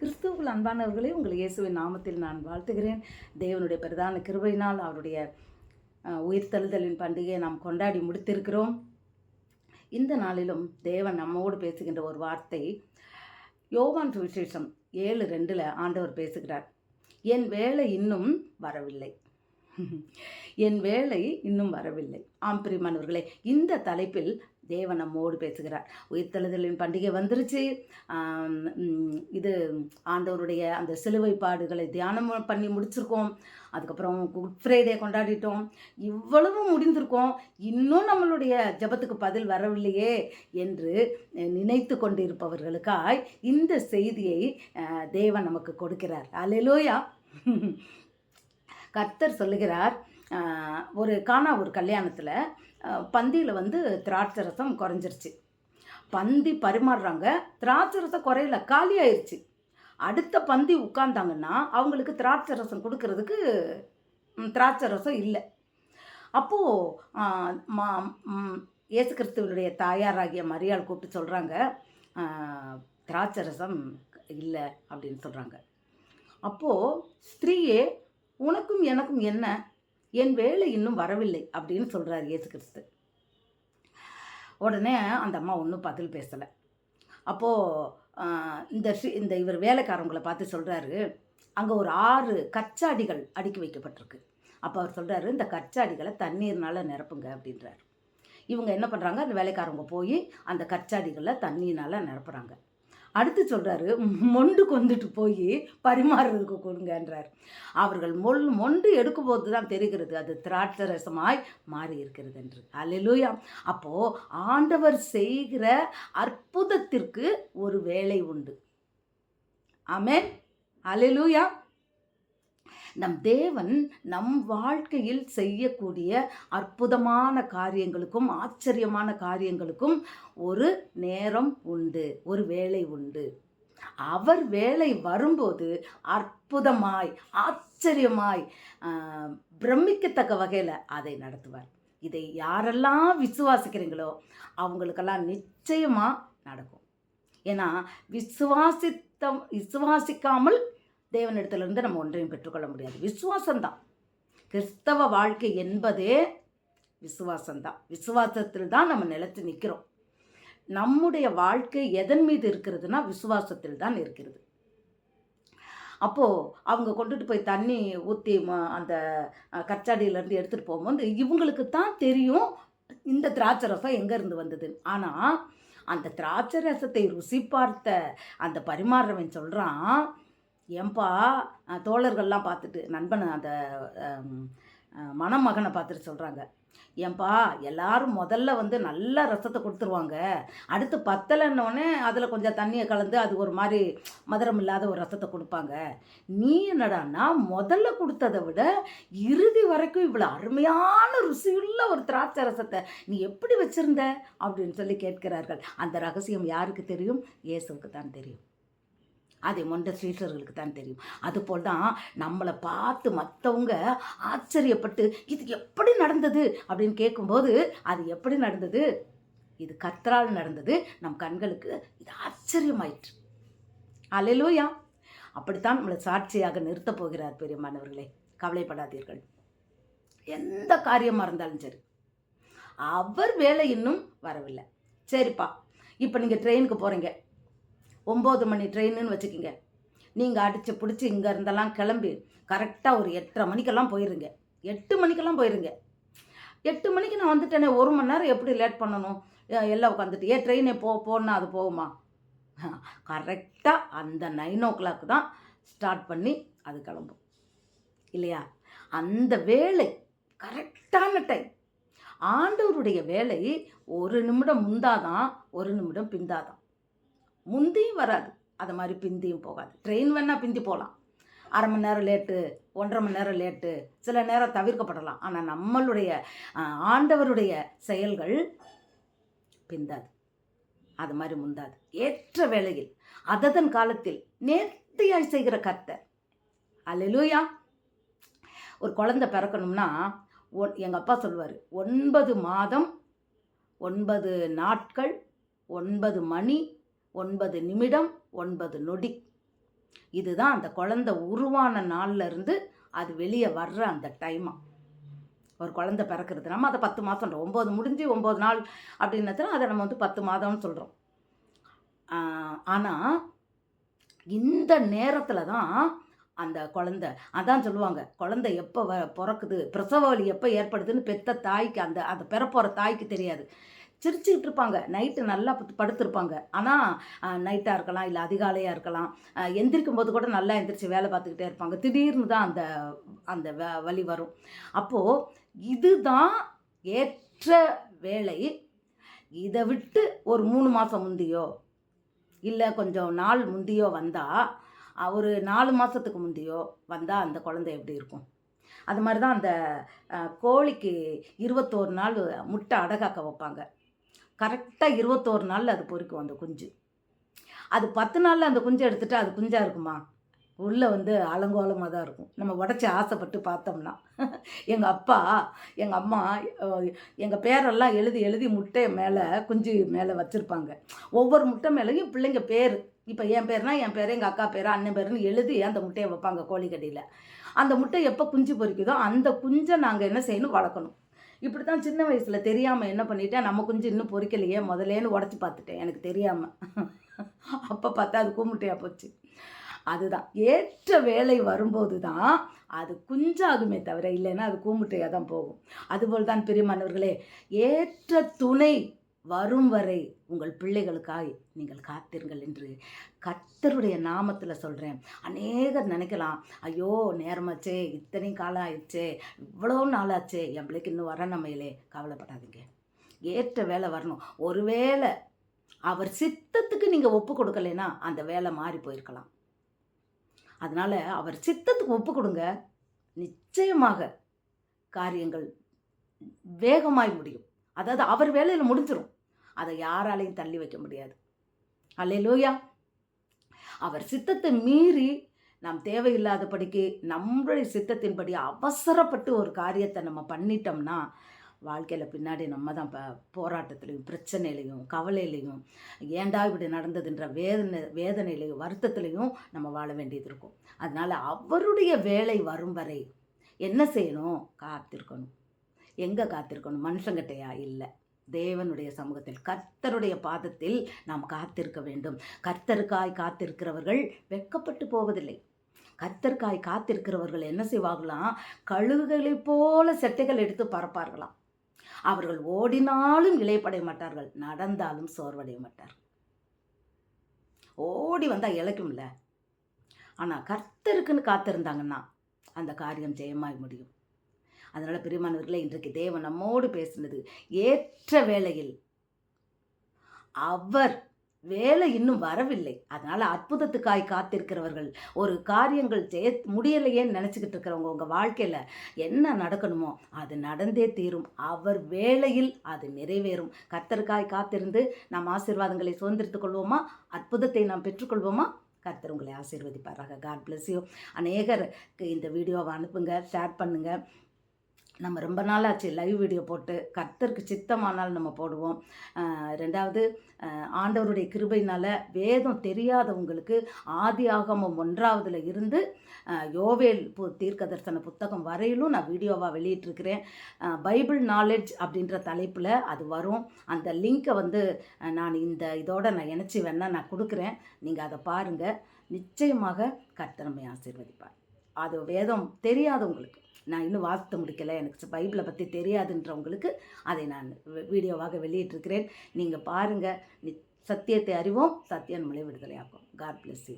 கிறிஸ்துவுக்குள் அன்பானவர்களே உங்கள் இயேசுவின் நாமத்தில் நான் வாழ்த்துகிறேன். தேவனுடைய பிரதான கிருபையினால் அவருடைய உயிர்த்தழுதலின் பண்டிகையை நாம் கொண்டாடி முடித்திருக்கிறோம். இந்த நாளிலும் தேவன் நம்மோடு பேசுகின்ற ஒரு வார்த்தை யோவான் சுவிசேஷம் ஏழு ரெண்டில் ஆண்டவர் பேசுகிறார் என் வேலை இன்னும் வரவில்லை. என் வேலை இன்னும் வரவில்லை. ஆம் பிரிமானவர்களே இந்த தலைப்பில் தேவன் நம்மோடு பேசுகிறார். உயிர்த்தெழுதலின் பண்டிகை வந்துருச்சு. இது ஆண்டவருடைய அந்த சிலுவை பாடுகளை தியானம் பண்ணி முடிச்சிருக்கோம். அதுக்கப்புறம் குட் ஃப்ரைடே கொண்டாடிட்டோம். இவ்வளவு முடிந்திருக்கோம். இன்னும் நம்மளுடைய ஜெபத்துக்கு பதில் வரவில்லையே என்று நினைத்து கொண்டிருப்பவர்களுக்காய் இந்த செய்தியை தேவன் நமக்கு கொடுக்கிறார். அலையிலோயா கர்த்தர் சொல்லுகிறார் ஒரு காணா ஒரு கல்யாணத்தில் பந்தியில் வந்து திராட்சை ரசம் குறைஞ்சிருச்சு. பந்தி பரிமாறுறாங்க. திராட்சை ரசம் குறையல காலி ஆயிடுச்சு அடுத்த பந்தி உட்காந்தாங்கன்னா அவங்களுக்கு திராட்சை ரசம் கொடுக்கறதுக்கு திராட்சை ரசம் இல்லை. அப்போது மா இயேசு கிறிஸ்துவனுடைய தாயாராகிய மரியாள் கூப்பிட்டு சொல்கிறாங்க திராட்சை ரசம் இல்லை அப்படின்னு சொல்கிறாங்க அப்போது ஸ்திரீயே உனக்கும் எனக்கும் என்ன? என் வேலை இன்னும் வரவில்லை அப்படின்னு சொல்கிறார் இயேசு கிறிஸ்து. உடனே அந்த அம்மா ஒன்றும் பதில் பேசலை. அப்போது இந்த இந்த இவர் வேலைக்காரவங்களை பார்த்து சொல்கிறாரு அங்கே ஒரு ஆறு கச்சாடிகள் அடுக்கி வைக்கப்பட்டிருக்கு. அப்போ அவர் சொல்கிறாரு இந்த கச்சாடிகளை தண்ணீர்னால் நிரப்புங்க அப்படின்றாரு. இவங்க என்ன பண்ணுறாங்க அந்த வேலைக்காரவங்க போய் அந்த கச்சாடிகளை தண்ணினால் நிரப்புறாங்க. அடுத்து சொல்கிறாரு மொண்டு கொண்டுட்டு போய் பரிமாறுறதுக்கு கொடுங்கன்றார். அவர்கள் மொல் மொண்டு எடுக்கும்போது தான் தெரிகிறது அது திராட்சை ரசமாய் மாறி இருக்கிறது என்று அல்லேலூயா. அப்போது ஆண்டவர் செய்கிற அற்புதத்திற்கு ஒரு வேலை உண்டு. ஆமென். அல்லேலூயா. நம் தேவன் நம் வாழ்க்கையில் செய்யக்கூடிய அற்புதமான காரியங்களுக்கும் ஆச்சரியமான காரியங்களுக்கும் ஒரு நேரம் உண்டு ஒரு வேலை உண்டு. அவர் வேலை வரும்போது அற்புதமாய் ஆச்சரியமாய் பிரமிக்கத்தக்க வகையில் அதை நடத்துவார். இதை யாரெல்லாம் விசுவாசிக்கிறீங்களோ அவங்களுக்கெல்லாம் நிச்சயமாக நடக்கும். ஏன்னா விசுவாசித்தம் விசுவாசிக்காமல் தேவனிடத்திலிருந்து நம்ம ஒன்றையும் பெற்றுக்கொள்ள முடியாது. விசுவாசம்தான். கிறிஸ்தவ வாழ்க்கை என்பதே விசுவாசம்தான். விசுவாசத்தில் தான் நம்ம நிலைத்து நிற்கிறோம் நம்முடைய வாழ்க்கை எதன் மீது இருக்கிறதுனா விசுவாசத்தில் தான் இருக்கிறது. அப்போது அவங்க கொண்டுட்டு போய் தண்ணி ஊற்றி அந்த கச்சாடியிலேருந்து எடுத்துகிட்டு போகும்போது இவங்களுக்கு தான் தெரியும் இந்த திராட்சை ரசம் எங்கேருந்து வந்தது. ஆனால் அந்த திராட்சை ரசத்தை ருசி பார்த்த அந்த பரிமாறுறவன் சொல்கிறான் ஏன்பா தோழர்கள்லாம் பார்த்துட்டு நண்பன் அந்த மணமகனை பார்த்துட்டு சொல்கிறாங்க ஏன்பா எல்லாரும் முதல்ல வந்து நல்ல ரசத்தை கொடுத்துருவாங்க. அடுத்து பத்தலைன்னொடனே அதில் கொஞ்சம் தண்ணியை கலந்து அது ஒரு மாதிரி மதுரம் இல்லாத ஒரு ரசத்தை கொடுப்பாங்க. நீ என்னடான்னா முதல்ல கொடுத்ததை விட இறுதி வரைக்கும் இவ்வளோ அருமையான ருசியுள்ள ஒரு திராட்சை ரசத்தை நீ எப்படி வச்சுருந்த? அப்படின்னு சொல்லி கேட்கிறார்கள். அந்த ரகசியம் யாருக்கு தெரியும்? இயேசுவுக்கு தான் தெரியும். அதை மொண்ட ஸ்ரீஷர்களுக்கு தான் தெரியும். அதுபோல் தான் நம்மளை பார்த்து மற்றவங்க ஆச்சரியப்பட்டு இது எப்படி நடந்தது? அப்படின்னு கேட்கும்போது அது எப்படி நடந்தது? இது கத்தரால் நடந்தது. நம் கண்களுக்கு இது ஆச்சரியமாயிற்று. அலையிலோயா அப்படித்தான் நம்மளை சாட்சியாக நிறுத்தப் போகிறார் பெரியமானவர்களே. கவலைப்படாதீர்கள். எந்த காரியமாக இருந்தாலும் சரி. அவர் வேலை இன்னும் வரவில்லை. சரிப்பா இப்போ நீங்கள் ட்ரெயினுக்கு போகிறீங்க ஒம்பது மணி ட்ரெயின்னு வச்சுக்கிங்க. நீங்கள் அடித்து பிடிச்சி இங்கே இருந்தெல்லாம் கிளம்பி கரெக்டாக ஒரு எட்டரை மணிக்கெல்லாம் போயிருங்க. எட்டு மணிக்கெல்லாம் போயிருங்க. எட்டு மணிக்கு நான் வந்துட்டேனே ஒரு மணி நேரம் எப்படி லேட் பண்ணணும்? எல்லாம் உட்காந்துட்டு ஏன் ட்ரெயினே போ போன்னா அது போகுமா? கரெக்டாக அந்த நைன் ஓ கிளாக் தான் ஸ்டார்ட் பண்ணி அது கிளம்பும். இல்லையா? அந்த வேலை கரெக்டான டைம் ஆண்டவருடைய வேலை ஒரு நிமிடம் முந்தாதான் ஒரு நிமிடம் பிந்தாதான். முந்தியும் வராது. அது மாதிரி பிந்தியும் போகாது. ட்ரெயின் வேணால் பிந்தி போகலாம் அரை மணி நேரம் லேட்டு ஒன்றரை மணி நேரம் லேட்டு சில நேரம் தவிர்க்கப்படலாம். ஆனால் நம்மளுடைய ஆண்டவருடைய செயல்கள் பிந்தாது. அது மாதிரி முந்தாது. ஏற்ற வேளையில் அததன் காலத்தில் நேர்த்தியாய் செய்கிற கர்த்தர். அல்லேலூயா ஒரு குழந்தை பிறக்கணும்னா ஒன் எங்கள் அப்பா சொல்லுவார் ஒன்பது மாதம் ஒன்பது நாட்கள் ஒன்பது மணி ஒன்பது நிமிடம் ஒன்பது நொடி. இதுதான் அந்த குழந்தை உருவான நாள்லேருந்து அது வெளியே வர்ற அந்த டைமாக ஒரு குழந்தை பிறக்கிறது. நம்ம அதை பத்து மாதம் ஒம்பது முடிஞ்சு ஒம்பது நாள் அப்படின்னத்துல அதை நம்ம வந்து பத்து மாதம்னு சொல்கிறோம் ஆனால் இந்த நேரத்தில் தான் அந்த குழந்தை அதான் சொல்லுவாங்க குழந்தை எப்போ வ பிறக்குது பிரசவ வலி எப்போ ஏற்படுதுன்னு பெத்த தாய்க்கு அந்த அந்த பிறப்போகிற தாய்க்கு தெரியாது. சிரிச்சுக்கிட்டு இருப்பாங்க நைட்டு நல்லா படுத்திருப்பாங்க. ஆனால் நைட்டாக இருக்கலாம் இல்லை அதிகாலையாக இருக்கலாம். எந்திரிக்கும் போது கூட நல்லா எந்திரிச்சு வேலை பார்த்துக்கிட்டே இருப்பாங்க. திடீர்னு தான் அந்த அந்த வ- வழி வரும். அப்போது இதுதான் ஏற்ற வேலை இதை விட்டு ஒரு மூணு மாதம் முந்தியோ இல்லை கொஞ்சம் நாள் முந்தியோ வந்தால் ஒரு நாலு மாதத்துக்கு முந்தியோ வந்தால் அந்த குழந்தை எப்படி இருக்கும்? அது மாதிரி தான் அந்த கோழிக்கு இருபத்தோரு நாள் முட்டை அடகாக்க வைப்பாங்க. கரெக்டாக இருபத்தோரு நாளில் அது பொரிக்கும் அந்த குஞ்சு. அது பத்து நாளில் அந்த குஞ்சு எடுத்துகிட்டு அது குஞ்சாக இருக்குமா? உள்ளே வந்து அலங்கோலமாக தான் இருக்கும். நம்ம உடச்சி ஆசைப்பட்டு பார்த்தோம்னா. எங்கள் அப்பா எங்கள் அம்மா எங்கள் பேரெல்லாம் எழுதி எழுதி முட்டை மேலே குஞ்சு மேலே வச்சுருப்பாங்க. ஒவ்வொரு முட்டை மேலேயும் பிள்ளைங்க பேர். இப்போ என் பேர்னா என் பேர் எங்கள் அக்கா பேர் அண்ணன் பேருன்னு எழுதி அந்த முட்டையை வைப்பாங்க கோழிக்கடியில். அந்த முட்டை எப்போ குஞ்சு பொரிக்குதோ அந்த குஞ்சை நாங்கள் என்ன செய்யணும் வளர்க்கணும். இப்படி தான் சின்ன வயசில் தெரியாமல் என்ன பண்ணிட்டேன்? நம்ம குஞ்சு இன்னும் பொறிக்கலையே. முதலேன்னு உடச்சி பார்த்துட்டேன். எனக்கு தெரியாமல் அப்போ பார்த்தா அது கூமுட்டையாக போச்சு. அதுதான். ஏற்ற வேலை வரும்போது தான் அது குஞ்சாகுமே தவிர இல்லைன்னா அது கூமுட்டையாக தான் போகும். அதுபோல் தான் பிரியமானவர்களே ஏற்ற துணை வரும் வரை உங்கள் பிள்ளைகளுக்காய் நீங்கள் காத்திருங்கள் என்று கத்தருடைய நாமத்தில் சொல்கிறேன் அநேகர் நினைக்கலாம் ஐயோ நேரமாச்சே இத்தனை காலம் ஆயிடுச்சே இவ்வளோ நாளாச்சே என் பிள்ளைக்கு இன்னும் வர நம்மையிலே கவலைப்படாதீங்க. ஏற்ற வேலை வரணும். ஒருவேளை அவர் சித்தத்துக்கு நீங்கள் ஒப்பு கொடுக்கலைன்னா அந்த வேலை மாறி போயிருக்கலாம். அதனால் அவர் சித்தத்துக்கு ஒப்பு கொடுங்க. நிச்சயமாக காரியங்கள் வேகமாய் முடியும். அதாவது அவர் வேலையில் முடிஞ்சிடும் அதை யாராலையும் தள்ளி வைக்க முடியாது. அல்லேலூயா. அவர் சித்தத்தை மீறி நாம் தேவையில்லாதபடிக்கு நம்மளுடைய சித்தத்தின்படி அவசரப்பட்டு ஒரு காரியத்தை நம்ம பண்ணிட்டோம்னா வாழ்க்கையில் பின்னாடி நம்ம தான் ப போராட்டத்துலேயும் பிரச்சனையிலையும் கவலையிலையும் ஏண்டா இப்படி நடந்ததுன்ற வேதனை வேதனையிலையும் வருத்தத்துலையும் நம்ம வாழ வேண்டியது இருக்கும். அதனால் அவருடைய வேலை வரும் வரை என்ன செய்யணும்? காத்திருக்கணும். எங்கே காத்திருக்கணும்? மனுஷங்கிட்டையா? இல்லை. தேவனுடைய சமூகத்தில் கர்த்தருடைய பாதத்தில் நாம் காத்திருக்க வேண்டும். கர்த்தருக்காய் காத்திருக்கிறவர்கள் வெக்கப்பட்டு போவதில்லை. கர்த்தருக்காய் காத்திருக்கிறவர்கள் என்ன செய்வார்களாம்? கழுகுகளைப் போல செட்டைகள் எடுத்து பறப்பார்களாம். அவர்கள் ஓடினாலும் இழைப்படைய மாட்டார்கள் நடந்தாலும் சோர்வடைய மாட்டார்கள். ஓடி வந்தால் இழைக்கும்ல ஆனால் கர்த்தருக்குன்னு காத்திருந்தாங்கன்னா அந்த காரியம் ஜெயமாய் முடியும். அதனால் பெருமானவர்களை இன்றைக்கு தேவன் நம்மோடு பேசினது ஏற்ற வேளையில் அவர் வேலை இன்னும் வரவில்லை. அதனால் அற்புதத்துக்காய் காத்திருக்கிறவர்கள் ஒரு காரியங்கள் ஜெய முடியலையேன்னு நினச்சிக்கிட்டு இருக்கிறவங்க உங்கள் வாழ்க்கையில் என்ன நடக்கணுமோ அது நடந்தே தீரும். அவர் வேளையில் அது நிறைவேறும். கர்த்தருக்காய் காத்திருந்து நாம் ஆசீர்வாதங்களை சுதந்திரித்துக் கொள்வோமா? அற்புதத்தை நாம் பெற்றுக்கொள்வோமா? கர்த்தர் உங்களை ஆசீர்வதிப்பாராக. காட் பிளஸ் யூ அநேகருக்கு இந்த வீடியோவை அனுப்புங்க ஷேர் பண்ணுங்கள் நம்ம ரொம்ப நாளாச்சு லைவ் வீடியோ போட்டு கர்த்தருக்கு சித்தமானால் நம்ம போடுவோம். ரெண்டாவது ஆண்டவருடைய கிருபையினால் வேதம் தெரியாதவங்களுக்கு ஆதி ஆகமம் ஒன்றாவதுல இருந்து யோவேல் பு தீர்க்க தரிசன புத்தகம் வரையிலும் நான் வீடியோவாக வெளியிட்டிருக்கிறேன். பைபிள் நாலேஜ் அப்படின்ற தலைப்பில் அது வரும். அந்த லிங்க்கை வந்து நான் இந்த இதோட நான் இணைச்சி வேணால் நான் கொடுக்குறேன். நீங்கள் அதை பாருங்கள் நிச்சயமாக கர்த்தர் ஆசீர்வதிப்பார். அது வேதம் தெரியாதவங்களுக்கு நான் இன்னும் வாசித்து முடிக்கலை. எனக்கு பைபிளை பற்றி தெரியாதுன்றவங்களுக்கு அதை நான் வீடியோவாக வெளியிட்டிருக்கிறேன். நீங்கள் பாருங்கள் நி சத்தியத்தை அறிவோம். சத்தியம் நம்மளை விடுதலையாக்கும். God bless you